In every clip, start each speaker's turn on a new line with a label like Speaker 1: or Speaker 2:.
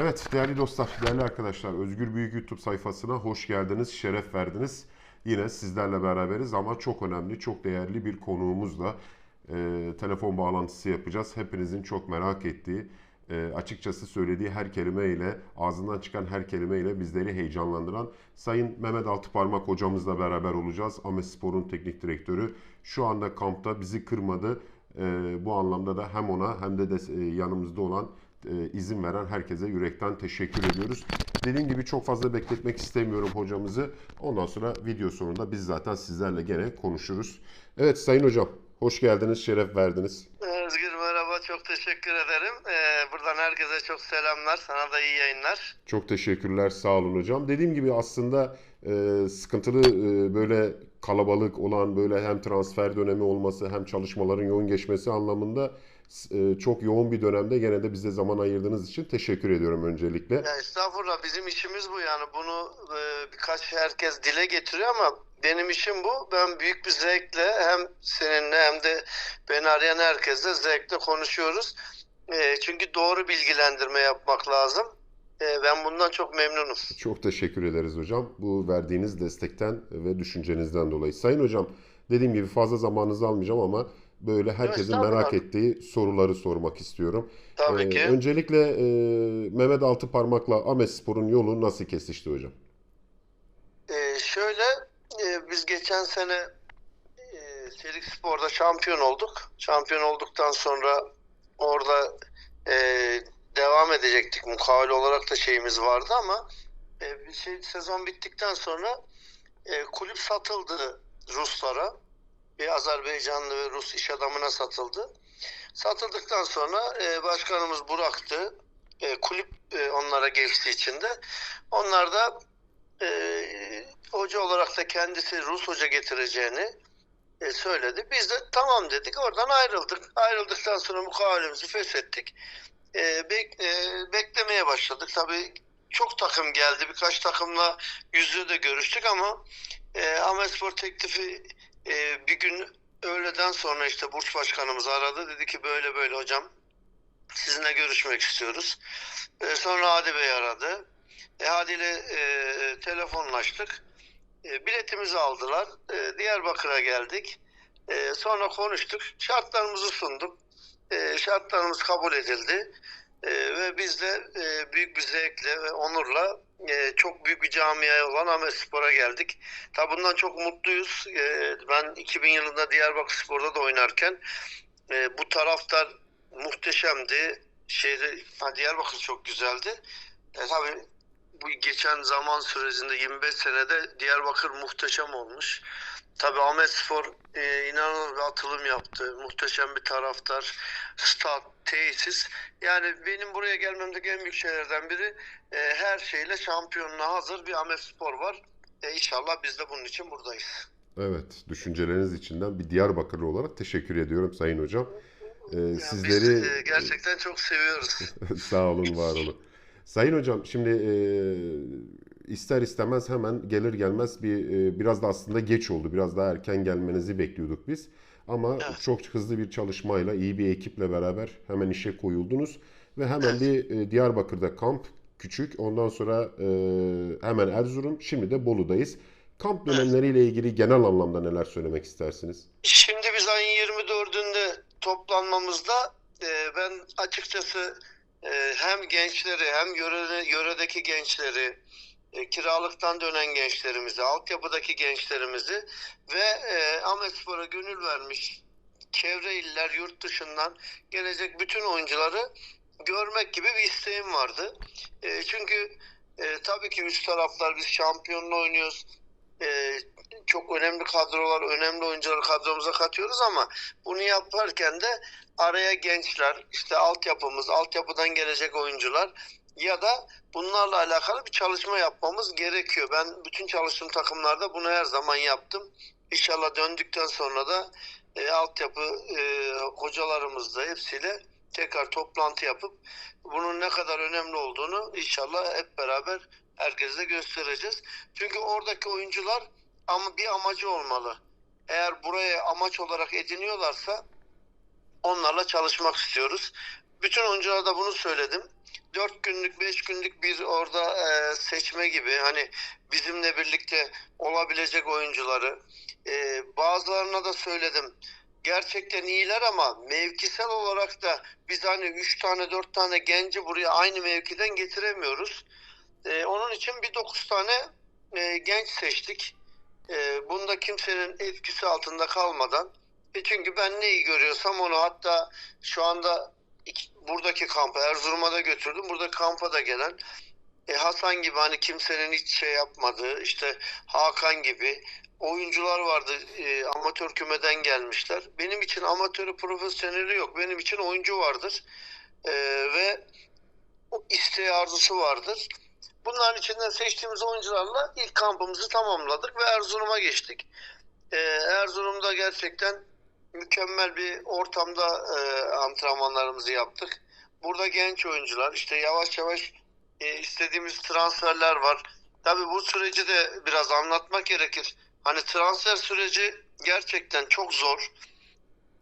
Speaker 1: Evet değerli dostlar, değerli arkadaşlar Özgür Büyük YouTube sayfasına hoş geldiniz, şeref verdiniz. Yine sizlerle beraberiz ama çok önemli, çok değerli bir konuğumuzla e, telefon bağlantısı yapacağız. Hepinizin çok merak ettiği, e, açıkçası söylediği her kelimeyle, ağzından çıkan her kelimeyle bizleri heyecanlandıran Sayın Mehmet Altıparmak hocamızla beraber olacağız. Amespor'un teknik direktörü. Şu anda kampta bizi kırmadı. E, bu anlamda da hem ona hem de, de e, yanımızda olan e, izin veren herkese yürekten teşekkür ediyoruz. Dediğim gibi çok fazla bekletmek istemiyorum hocamızı. Ondan sonra video sonunda biz zaten sizlerle gene konuşuruz. Evet Sayın Hocam, hoş geldiniz, şeref verdiniz.
Speaker 2: Özgür merhaba çok teşekkür ederim. Ee, buradan herkese çok selamlar. Sana da iyi yayınlar.
Speaker 1: Çok teşekkürler, sağ olun hocam. Dediğim gibi aslında e, sıkıntılı e, böyle kalabalık olan böyle hem transfer dönemi olması hem çalışmaların yoğun geçmesi anlamında e, çok yoğun bir dönemde gene de bize zaman ayırdığınız için teşekkür ediyorum öncelikle.
Speaker 2: Ya estağfurullah bizim işimiz bu yani. Bunu e, birkaç herkes dile getiriyor ama benim işim bu. Ben büyük bir zevkle hem seninle hem de beni arayan herkesle zevkle konuşuyoruz. E, çünkü doğru bilgilendirme yapmak lazım. E, ben bundan çok memnunum.
Speaker 1: Çok teşekkür ederiz hocam. Bu verdiğiniz destekten ve düşüncenizden dolayı. Sayın hocam, dediğim gibi fazla zamanınızı almayacağım ama böyle herkesin
Speaker 2: estağfurullah.
Speaker 1: merak ettiği soruları sormak istiyorum.
Speaker 2: Tabii
Speaker 1: Ee,
Speaker 2: ki.
Speaker 1: öncelikle e, Mehmet Altıparmak'la Amespor'un yolu nasıl kesişti hocam?
Speaker 2: Ee, şöyle e, biz geçen sene e, Çelik Spor'da şampiyon olduk. Şampiyon olduktan sonra orada e, devam edecektik. Mukavele olarak da şeyimiz vardı ama e, bir şey, sezon bittikten sonra e, kulüp satıldı Ruslara. Bir Azerbaycanlı ve Rus iş adamına satıldı. Satıldıktan sonra e, başkanımız bıraktı. E, kulüp e, onlara geçtiği için de. Onlar da e, hoca olarak da kendisi Rus hoca getireceğini e, söyledi. Biz de tamam dedik. Oradan ayrıldık. Ayrıldıktan sonra mukavelemizi feshettik. E, bek- e, beklemeye başladık. Tabii çok takım geldi. Birkaç takımla yüzde de görüştük ama e, Ahmetspor teklifi e, bir gün öğleden sonra işte Burç Başkanımız aradı. Dedi ki böyle böyle hocam sizinle görüşmek istiyoruz. E, sonra Hadi Bey aradı. E, Hadi ile e, telefonlaştık. E, biletimizi aldılar. E, Diyarbakır'a geldik. E, sonra konuştuk. Şartlarımızı sunduk. E, şartlarımız kabul edildi. E, ve biz de e, büyük bir zevkle ve onurla e, çok büyük bir camiaya olan Ahmet Spor'a geldik. Tabi bundan çok mutluyuz. E, ben 2000 yılında Diyarbakır Spor'da da oynarken e, bu taraftar muhteşemdi. Şeyde, ha, Diyarbakır çok güzeldi. E, tabii bu geçen zaman sürecinde 25 senede Diyarbakır muhteşem olmuş. Tabii Ahmet Spor e, inanılmaz bir atılım yaptı. Muhteşem bir taraftar, stat, tesis. Yani benim buraya gelmemdeki en büyük şeylerden biri e, her şeyle şampiyonluğa hazır bir Ahmet Spor var. E, inşallah biz de bunun için buradayız.
Speaker 1: Evet, düşünceleriniz içinden bir Diyarbakırlı olarak teşekkür ediyorum Sayın Hocam. Ee,
Speaker 2: Yani
Speaker 1: sizleri
Speaker 2: biz e, gerçekten çok seviyoruz.
Speaker 1: sağ olun, var olun. Sayın Hocam, şimdi e, ister istemez hemen gelir gelmez bir e, biraz da aslında geç oldu. Biraz daha erken gelmenizi bekliyorduk biz. Ama
Speaker 2: Evet.
Speaker 1: çok hızlı bir çalışmayla, iyi bir ekiple beraber hemen işe koyuldunuz ve hemen bir e, Diyarbakır'da kamp küçük. Ondan sonra e, hemen Erzurum, şimdi de Bolu'dayız. Kamp dönemleriyle ilgili genel anlamda neler söylemek istersiniz?
Speaker 2: Şimdi biz ayın 24'ünde toplanmamızda e, ben açıkçası e, hem gençleri hem yörede, yöredeki gençleri, e, kiralıktan dönen gençlerimizi, altyapıdaki gençlerimizi ve e, Ahmetspor'a gönül vermiş çevre iller yurt dışından gelecek bütün oyuncuları görmek gibi bir isteğim vardı. E, çünkü e, tabii ki üst taraflar biz şampiyonla oynuyoruz. E, çok önemli kadrolar, önemli oyuncuları kadromuza katıyoruz ama bunu yaparken de araya gençler, işte altyapımız, altyapıdan gelecek oyuncular ya da bunlarla alakalı bir çalışma yapmamız gerekiyor. Ben bütün çalıştığım takımlarda bunu her zaman yaptım. İnşallah döndükten sonra da e, altyapı e, hocalarımızla hepsiyle tekrar toplantı yapıp bunun ne kadar önemli olduğunu inşallah hep beraber herkese göstereceğiz. Çünkü oradaki oyuncular ama bir amacı olmalı. Eğer buraya amaç olarak ediniyorlarsa onlarla çalışmak istiyoruz. Bütün oyunculara da bunu söyledim. 4 günlük 5 günlük bir orada e, seçme gibi hani bizimle birlikte olabilecek oyuncuları e, bazılarına da söyledim gerçekten iyiler ama mevkisel olarak da biz hani 3 tane 4 tane genci buraya aynı mevkiden getiremiyoruz. E, onun için bir 9 tane e, genç seçtik. E, bunda kimsenin etkisi altında kalmadan. E çünkü ben neyi görüyorsam onu hatta şu anda iki- buradaki kampa Erzurum'a da götürdüm. Burada kampa da gelen e, Hasan gibi hani kimsenin hiç şey yapmadığı işte Hakan gibi oyuncular vardı e, amatör kümeden gelmişler. Benim için amatörü profesyoneli yok. Benim için oyuncu vardır. E, ve o isteği arzusu vardır. Bunların içinden seçtiğimiz oyuncularla ilk kampımızı tamamladık ve Erzurum'a geçtik. Ee, Erzurum'da gerçekten mükemmel bir ortamda e, antrenmanlarımızı yaptık. Burada genç oyuncular işte yavaş yavaş e, istediğimiz transferler var. Tabii bu süreci de biraz anlatmak gerekir. Hani transfer süreci gerçekten çok zor.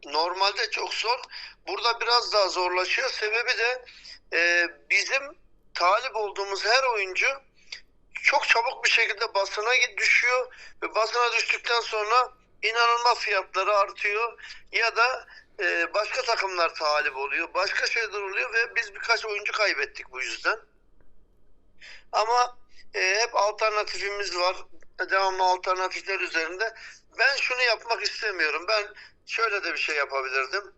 Speaker 2: Normalde çok zor. Burada biraz daha zorlaşıyor. Sebebi de e, bizim talip olduğumuz her oyuncu çok çabuk bir şekilde basına düşüyor ve basına düştükten sonra inanılmaz fiyatları artıyor ya da e, başka takımlar talip oluyor, başka şeyler oluyor ve biz birkaç oyuncu kaybettik bu yüzden. Ama e, hep alternatifimiz var. Devamlı alternatifler üzerinde. Ben şunu yapmak istemiyorum. Ben şöyle de bir şey yapabilirdim.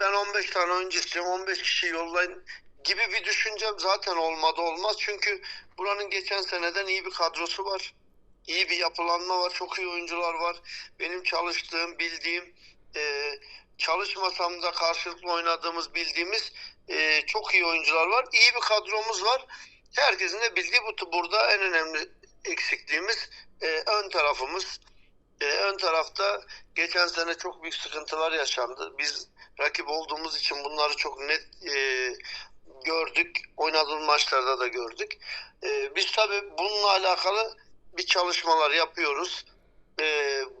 Speaker 2: Ben 15 tane oyuncu istiyorum. 15 kişi yollayın gibi bir düşüncem zaten olmadı olmaz. Çünkü buranın geçen seneden iyi bir kadrosu var. İyi bir yapılanma var. Çok iyi oyuncular var. Benim çalıştığım, bildiğim, e, çalışmasam da karşılıklı oynadığımız, bildiğimiz e, çok iyi oyuncular var. İyi bir kadromuz var. Herkesin de bildiği bu burada en önemli eksikliğimiz e, ön tarafımız. E, ön tarafta geçen sene çok büyük sıkıntılar yaşandı. Biz rakip olduğumuz için bunları çok net e, gördük. Oynadığımız maçlarda da gördük. E, biz tabii bununla alakalı bir çalışmalar yapıyoruz. E,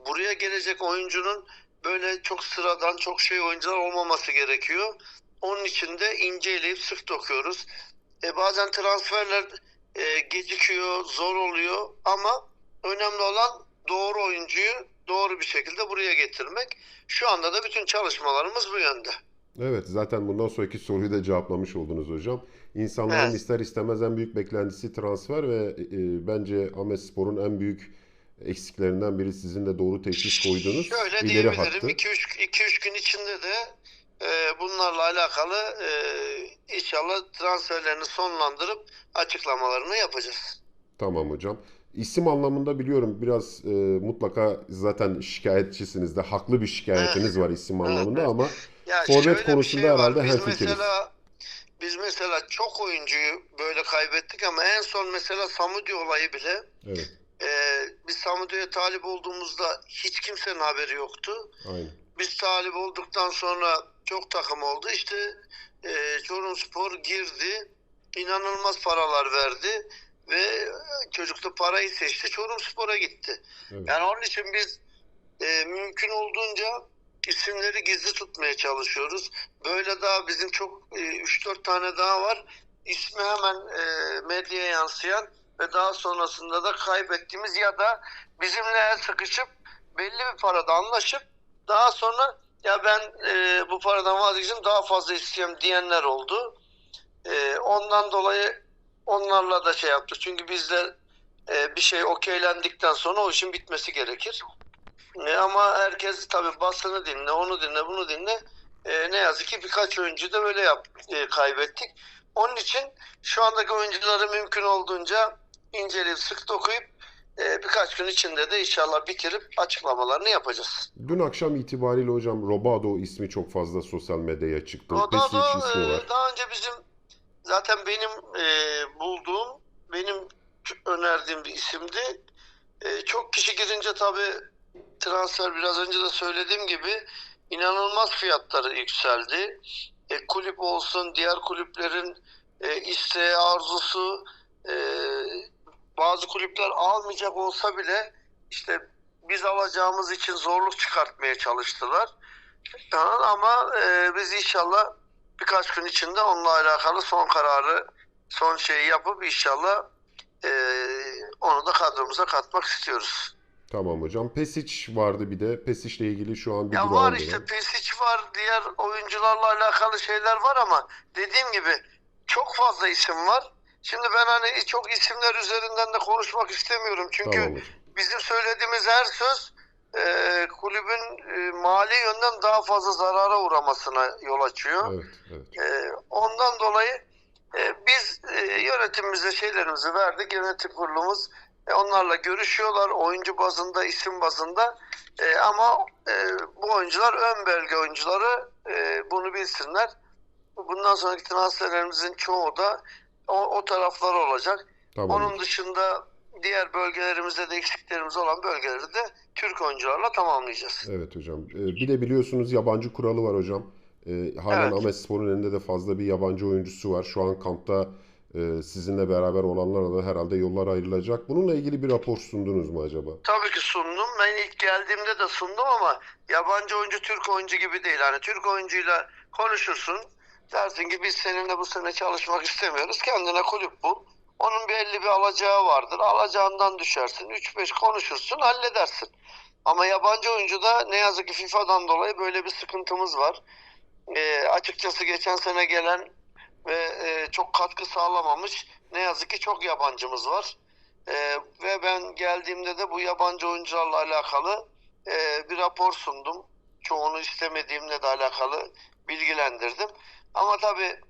Speaker 2: buraya gelecek oyuncunun böyle çok sıradan çok şey oyuncular olmaması gerekiyor. Onun için de inceleyip sık dokuyoruz. E, bazen transferler e, gecikiyor, zor oluyor ama önemli olan doğru oyuncuyu doğru bir şekilde buraya getirmek. Şu anda da bütün çalışmalarımız bu yönde.
Speaker 1: Evet, zaten bundan sonraki soruyu da cevaplamış oldunuz hocam. İnsanların
Speaker 2: Evet.
Speaker 1: ister istemez en büyük beklentisi transfer ve e, bence Ahmetspor'un en büyük eksiklerinden biri sizin de doğru teşhis koyduğunuz
Speaker 2: Şöyle
Speaker 1: ileri
Speaker 2: diyebilirim.
Speaker 1: hattı.
Speaker 2: 2-3 gün içinde de e, bunlarla alakalı e, inşallah transferlerini sonlandırıp açıklamalarını yapacağız.
Speaker 1: Tamam hocam. İsim anlamında biliyorum biraz e, mutlaka zaten şikayetçisiniz de haklı bir şikayetiniz var isim anlamında ama
Speaker 2: Ya
Speaker 1: Forvet
Speaker 2: bir
Speaker 1: konusunda
Speaker 2: şey
Speaker 1: herhalde
Speaker 2: Biz
Speaker 1: hemfikiriz.
Speaker 2: mesela biz mesela çok oyuncuyu böyle kaybettik ama en son mesela Samudi olayı bile
Speaker 1: evet,
Speaker 2: e, biz Samudi'ye talip olduğumuzda hiç kimsenin haberi yoktu.
Speaker 1: aynen.
Speaker 2: Biz talip olduktan sonra çok takım oldu. İşte e, Çorumspor girdi. inanılmaz paralar verdi ve çocuk da parayı seçti. Çorumspor'a gitti.
Speaker 1: Evet.
Speaker 2: Yani onun için biz e, mümkün olduğunca isimleri gizli tutmaya çalışıyoruz. Böyle daha bizim çok e, 3-4 tane daha var. İsmi hemen e, medyaya yansıyan ve daha sonrasında da kaybettiğimiz ya da bizimle el sıkışıp belli bir parada anlaşıp daha sonra ya ben e, bu paradan vazgeçtim daha fazla istiyorum diyenler oldu. E, ondan dolayı onlarla da şey yaptık. Çünkü bizde e, bir şey okeylendikten sonra o işin bitmesi gerekir. E, ama herkes tabii basını dinle, onu dinle, bunu dinle. E, ne yazık ki birkaç oyuncu da öyle yap, e, kaybettik. Onun için şu andaki oyuncuları mümkün olduğunca inceleyip sık dokuyup e, birkaç gün içinde de inşallah bitirip açıklamalarını yapacağız.
Speaker 1: Dün akşam itibariyle hocam Robado ismi çok fazla sosyal medyaya çıktı.
Speaker 2: O da,
Speaker 1: Pesic
Speaker 2: da,
Speaker 1: ismi
Speaker 2: e, daha önce bizim zaten benim e, bulduğum, benim önerdiğim bir isimdi. E, çok kişi girince tabii transfer biraz önce de söylediğim gibi inanılmaz fiyatları yükseldi. E, kulüp olsun, diğer kulüplerin e, isteği, arzusu e, bazı kulüpler almayacak olsa bile işte biz alacağımız için zorluk çıkartmaya çalıştılar. Ama e, biz inşallah birkaç gün içinde onunla alakalı son kararı son şeyi yapıp inşallah e, onu da kadromuza katmak istiyoruz.
Speaker 1: Tamam hocam. Pesic vardı bir de. Pesic'le ilgili şu an bir
Speaker 2: Ya
Speaker 1: durum
Speaker 2: var işte Pesic var, diğer oyuncularla alakalı şeyler var ama dediğim gibi çok fazla isim var. Şimdi ben hani çok isimler üzerinden de konuşmak istemiyorum. Çünkü
Speaker 1: Tamam hocam.
Speaker 2: bizim söylediğimiz her söz e, kulübün e, mali yönden daha fazla zarara uğramasına yol açıyor.
Speaker 1: Evet, evet.
Speaker 2: E, ondan dolayı e, biz e, yönetimimize şeylerimizi verdik. Yönetim kurulumuz e, onlarla görüşüyorlar oyuncu bazında, isim bazında. E, ama e, bu oyuncular ön bölge oyuncuları e, bunu bilsinler. Bundan sonraki transferlerimizin çoğu da o, o taraflar olacak.
Speaker 1: Tamam.
Speaker 2: Onun dışında diğer bölgelerimizde de eksiklerimiz olan bölgeleri de Türk oyuncularla tamamlayacağız.
Speaker 1: Evet hocam. Ee, Bir de biliyorsunuz yabancı kuralı var hocam. Ee, Halen
Speaker 2: Evet.
Speaker 1: Ahmetspor'un elinde de fazla bir yabancı oyuncusu var. Şu an kampta e, sizinle beraber olanlarla da herhalde yollar ayrılacak. Bununla ilgili bir rapor sundunuz mu acaba?
Speaker 2: Tabii ki sundum. Ben ilk geldiğimde de sundum ama yabancı oyuncu Türk oyuncu gibi değil. Hani Türk oyuncuyla konuşursun. Dersin ki biz seninle bu sene çalışmak istemiyoruz. Kendine kulüp bul. Onun belli bir alacağı vardır. Alacağından düşersin. 3-5 konuşursun halledersin. Ama yabancı oyuncuda ne yazık ki FIFA'dan dolayı böyle bir sıkıntımız var. Ee, açıkçası geçen sene gelen ve e, çok katkı sağlamamış ne yazık ki çok yabancımız var. Ee, ve ben geldiğimde de bu yabancı oyuncularla alakalı e, bir rapor sundum. Çoğunu istemediğimle de alakalı bilgilendirdim. Ama tabii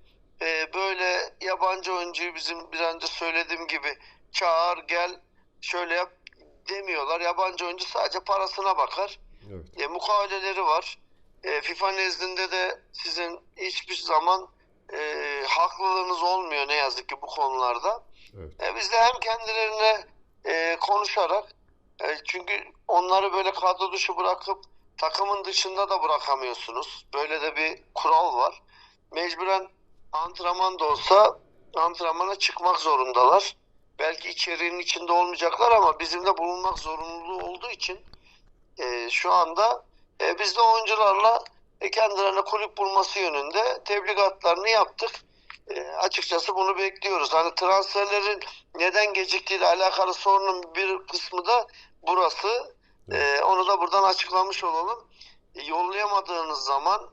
Speaker 2: e, böyle yabancı oyuncuyu bizim bir önce söylediğim gibi çağır gel şöyle yap demiyorlar. Yabancı oyuncu sadece parasına bakar.
Speaker 1: Evet.
Speaker 2: E, mukaveleleri var. E, FIFA nezdinde de sizin hiçbir zaman e, haklılığınız olmuyor ne yazık ki bu konularda.
Speaker 1: Evet.
Speaker 2: E, biz de hem kendilerine e, konuşarak e, çünkü onları böyle kadro dışı bırakıp takımın dışında da bırakamıyorsunuz. Böyle de bir kural var. Mecburen antrenman da olsa antrenmana çıkmak zorundalar. Belki içeriğinin içinde olmayacaklar ama bizim de bulunmak zorunluluğu olduğu için e, şu anda e, biz de oyuncularla kendilerine kulüp bulması yönünde tebligatlarını yaptık. E, açıkçası bunu bekliyoruz. Hani transferlerin neden geciktiğiyle alakalı sorunun bir kısmı da burası. E, onu da buradan açıklamış olalım. E, yollayamadığınız zaman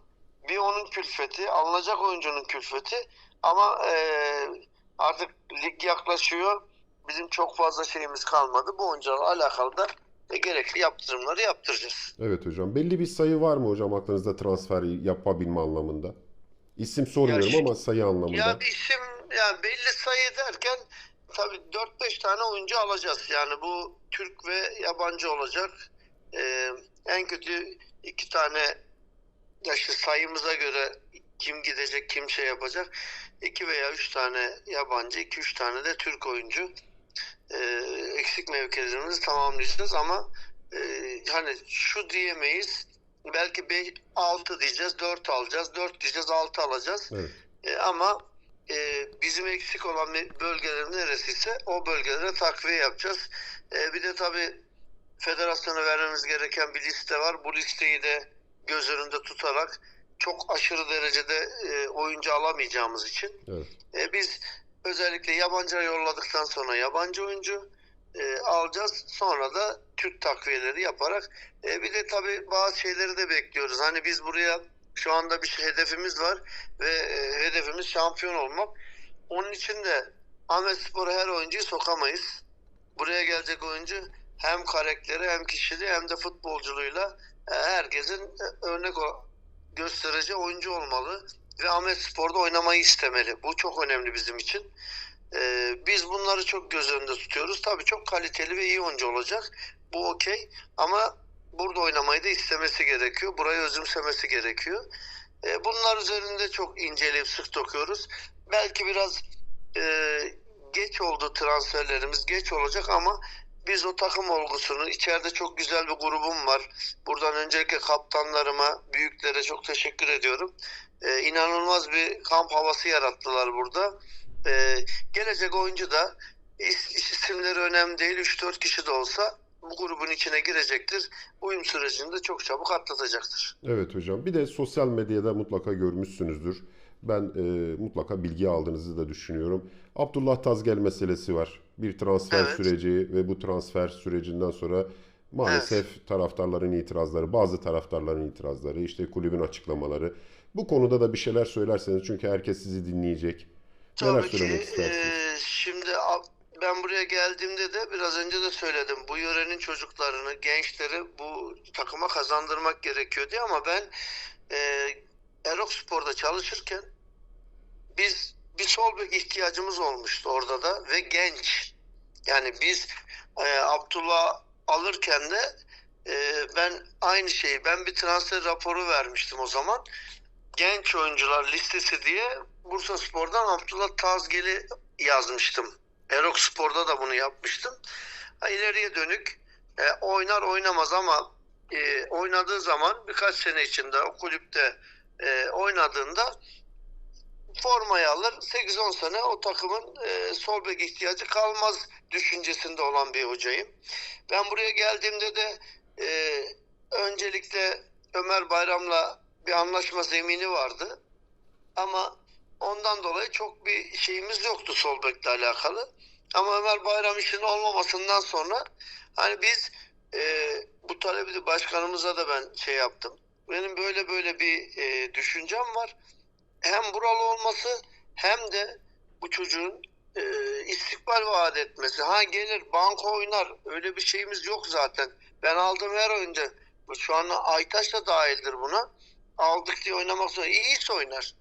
Speaker 2: bir onun külfeti, alınacak oyuncunun külfeti ama e, artık lig yaklaşıyor. Bizim çok fazla şeyimiz kalmadı. Bu oyuncularla alakalı da e, gerekli yaptırımları yaptıracağız.
Speaker 1: Evet hocam. Belli bir sayı var mı hocam aklınızda transfer yapabilme anlamında? İsim sormuyorum
Speaker 2: Ya
Speaker 1: ama sayı anlamında.
Speaker 2: Ya isim yani belli sayı derken tabii 4-5 tane oyuncu alacağız. Yani bu Türk ve yabancı olacak. Ee, en kötü iki tane ya işte sayımıza göre kim gidecek kim şey yapacak. iki veya üç tane yabancı, iki üç tane de Türk oyuncu. Ee, eksik mevkilerimizi tamamlayacağız ama e, hani şu diyemeyiz. Belki 5, 6 diyeceğiz, 4 alacağız, 4 diyeceğiz, 6 alacağız.
Speaker 1: Evet.
Speaker 2: E, ama e, bizim eksik olan bölgeler neresiyse o bölgelere takviye yapacağız. E, bir de tabii federasyona vermemiz gereken bir liste var. Bu listeyi de göz önünde tutarak çok aşırı derecede e, oyuncu alamayacağımız için
Speaker 1: Evet.
Speaker 2: e, biz özellikle yabancıya yolladıktan sonra yabancı oyuncu e, alacağız. Sonra da Türk takviyeleri yaparak e, bir de tabii bazı şeyleri de bekliyoruz. Hani biz buraya şu anda bir şey, hedefimiz var ve e, hedefimiz şampiyon olmak. Onun için de Ahmet Spor'a her oyuncuyu sokamayız. Buraya gelecek oyuncu hem karakteri hem kişiliği hem de futbolculuğuyla e, herkesin e, örnek o- göstereceği oyuncu olmalı ve Ahmet Spor'da oynamayı istemeli. Bu çok önemli bizim için. Ee, biz bunları çok göz önünde tutuyoruz. Tabii çok kaliteli ve iyi oyuncu olacak. Bu okey ama burada oynamayı da istemesi gerekiyor. Burayı özümsemesi gerekiyor. Ee, bunlar üzerinde çok inceleyip sık dokuyoruz. Belki biraz e, geç oldu transferlerimiz. Geç olacak ama biz o takım olgusunu içeride çok güzel bir grubum var. Buradan öncelikle kaptanlarıma, büyüklere çok teşekkür ediyorum. Ee, inanılmaz bir kamp havası yarattılar burada. Ee, gelecek oyuncu da is- isimleri önemli değil 3-4 kişi de olsa bu grubun içine girecektir. Uyum sürecini de çok çabuk atlatacaktır.
Speaker 1: Evet hocam. Bir de sosyal medyada mutlaka görmüşsünüzdür. Ben e, mutlaka bilgi aldığınızı da düşünüyorum. Abdullah Tazgel meselesi var. Bir transfer
Speaker 2: Evet.
Speaker 1: süreci ve bu transfer sürecinden sonra maalesef taraftarların itirazları, bazı taraftarların itirazları, işte kulübün açıklamaları. Bu konuda da bir şeyler söylerseniz çünkü herkes sizi dinleyecek. Neler
Speaker 2: Tabii
Speaker 1: söylemek
Speaker 2: ki.
Speaker 1: istersiniz?
Speaker 2: eee, şimdi ben buraya geldiğimde de biraz önce de söyledim. Bu yörenin çocuklarını, gençleri bu takıma kazandırmak gerekiyor diye ama ben eee Erok Spor'da çalışırken biz bir sol bek ihtiyacımız olmuştu orada da ve genç. Yani biz eee, Abdullah alırken de eee, ben aynı şeyi ben bir transfer raporu vermiştim o zaman. Genç oyuncular listesi diye Bursa Spor'dan Abdullah Tazgel'i yazmıştım. Erok Spor'da da bunu yapmıştım. Ha, ileriye dönük e, oynar oynamaz ama e, oynadığı zaman birkaç sene içinde o kulüpte e, oynadığında formayı alır. 8-10 sene o takımın e, sol bek ihtiyacı kalmaz düşüncesinde olan bir hocayım. Ben buraya geldiğimde de e, öncelikle Ömer Bayram'la bir anlaşma zemini vardı. Ama ondan dolayı çok bir şeyimiz yoktu sol alakalı. Ama Ömer Bayram işinin olmamasından sonra hani biz e, bu talebi de başkanımıza da ben şey yaptım. Benim böyle böyle bir e, düşüncem var. Hem buralı olması hem de bu çocuğun e, istikbal vaat etmesi. Ha gelir banko oynar öyle bir şeyimiz yok zaten. Ben aldığım her oyuncu şu an Aytaş da dahildir buna. Aldık diye oynamak zorunda. İyiyse oynar.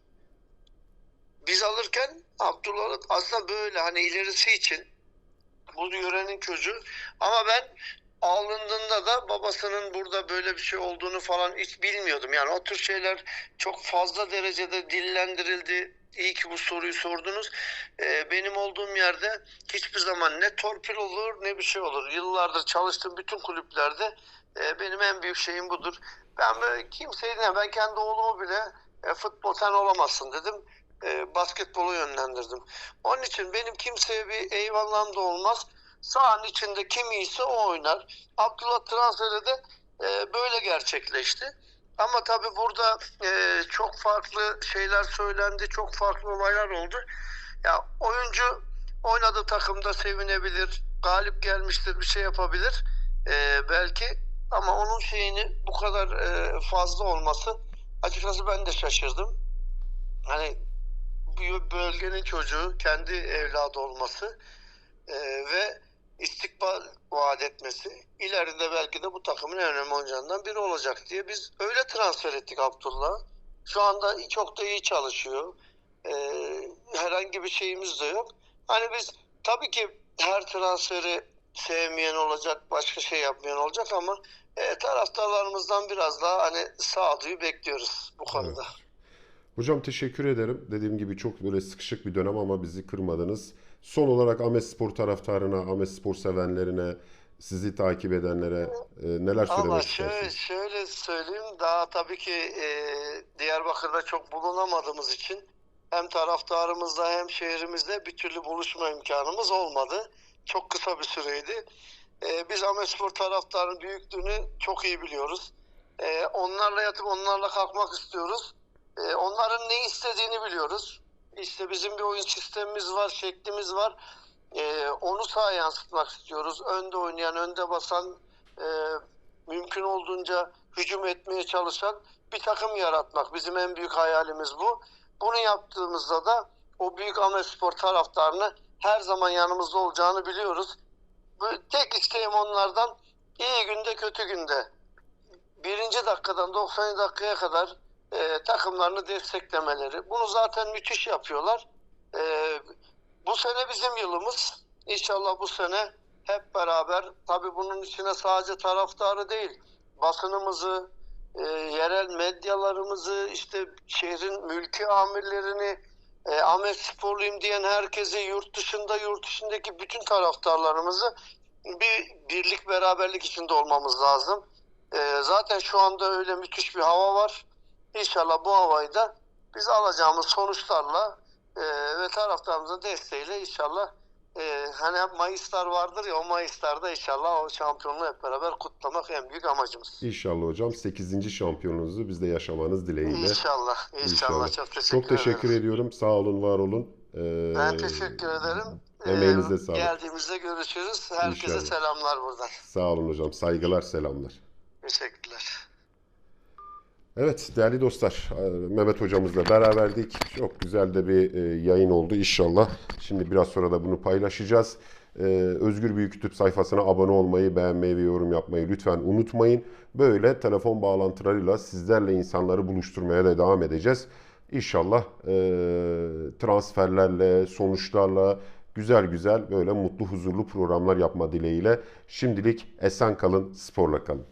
Speaker 2: Biz alırken Abdullah aslında böyle hani ilerisi için bu yörenin çocuğu ama ben alındığında da babasının burada böyle bir şey olduğunu falan hiç bilmiyordum. Yani o tür şeyler çok fazla derecede dillendirildi. İyi ki bu soruyu sordunuz. Ee, benim olduğum yerde hiçbir zaman ne torpil olur ne bir şey olur. Yıllardır çalıştığım bütün kulüplerde e, benim en büyük şeyim budur. Ben böyle kimseyi. Ben kendi oğlumu bile e, futbol sen olamazsın dedim. E, basketbola yönlendirdim. Onun için benim kimseye bir eyvallahım da olmaz. Sahanın içinde kim iyiyse o oynar. Abdullah transferi de e, böyle gerçekleşti. Ama tabii burada e, çok farklı şeyler söylendi, çok farklı olaylar oldu. Ya oyuncu oynadığı takımda sevinebilir, galip gelmiştir, bir şey yapabilir e, belki. Ama onun şeyini bu kadar e, fazla olması açıkçası ben de şaşırdım. Hani bu bölgenin çocuğu, kendi evladı olması e, ve istikbal vaat etmesi ileride belki de bu takımın en önemli oyuncularından biri olacak diye biz öyle transfer ettik Abdullah. Şu anda çok da iyi çalışıyor. E, herhangi bir şeyimiz de yok. Hani biz tabii ki her transferi sevmeyen olacak, başka şey yapmayan olacak ama e, taraftarlarımızdan biraz daha hani sağduyu bekliyoruz bu konuda.
Speaker 1: Hocam teşekkür ederim. Dediğim gibi çok böyle sıkışık bir dönem ama bizi kırmadınız. Son olarak Ahmet Spor taraftarına, Ahmet Spor sevenlerine, sizi takip edenlere e, neler
Speaker 2: Ama
Speaker 1: söylemek
Speaker 2: şöyle,
Speaker 1: istersiniz?
Speaker 2: şöyle söyleyeyim daha tabii ki e, Diyarbakır'da çok bulunamadığımız için hem taraftarımızla hem şehrimizde bir türlü buluşma imkanımız olmadı. Çok kısa bir süreydi. E, biz Ahmetspor taraftarının büyüklüğünü çok iyi biliyoruz. E, onlarla yatıp onlarla kalkmak istiyoruz. E, onların ne istediğini biliyoruz. İşte bizim bir oyun sistemimiz var, şeklimiz var. E, onu sahaya yansıtmak istiyoruz. Önde oynayan, önde basan, e, mümkün olduğunca hücum etmeye çalışan bir takım yaratmak. Bizim en büyük hayalimiz bu. Bunu yaptığımızda da o büyük Ahmetspor taraftarını her zaman yanımızda olacağını biliyoruz. Tek isteğim onlardan iyi günde kötü günde birinci dakikadan 90 dakikaya kadar e, takımlarını desteklemeleri. Bunu zaten müthiş yapıyorlar. E, bu sene bizim yılımız. İnşallah bu sene hep beraber tabii bunun içine sadece taraftarı değil basınımızı, e, yerel medyalarımızı, işte şehrin mülki amirlerini, e, Ahmet Sporluyum diyen herkesi, yurt dışında, yurt içindeki bütün taraftarlarımızı bir birlik beraberlik içinde olmamız lazım. E, zaten şu anda öyle müthiş bir hava var. İnşallah bu havayı da biz alacağımız sonuçlarla e, ve taraftarımızın desteğiyle inşallah e, hani hep Mayıslar vardır ya o Mayıslarda inşallah o şampiyonluğu hep beraber kutlamak en büyük amacımız.
Speaker 1: İnşallah hocam 8. şampiyonunuzu biz de yaşamanız dileğiyle.
Speaker 2: İnşallah, inşallah.
Speaker 1: İnşallah.
Speaker 2: Çok teşekkür
Speaker 1: Çok teşekkür
Speaker 2: ederim.
Speaker 1: ediyorum. Sağ olun, var olun. Ee,
Speaker 2: Ben teşekkür ederim.
Speaker 1: Emeğinize
Speaker 2: Ee,
Speaker 1: sağlık.
Speaker 2: Geldiğimizde görüşürüz. Herkese
Speaker 1: İnşallah.
Speaker 2: selamlar buradan.
Speaker 1: Sağ olun hocam. Saygılar, selamlar.
Speaker 2: Teşekkürler.
Speaker 1: Evet değerli dostlar, e, Mehmet hocamızla beraberdik. Çok güzel de bir e, yayın oldu inşallah. Şimdi biraz sonra da bunu paylaşacağız. E, Özgür Büyük YouTube sayfasına abone olmayı, beğenmeyi ve yorum yapmayı lütfen unutmayın. Böyle telefon bağlantılarıyla sizlerle insanları buluşturmaya da devam edeceğiz. İnşallah transferlerle, sonuçlarla güzel güzel böyle mutlu huzurlu programlar yapma dileğiyle. Şimdilik esen kalın, sporla kalın.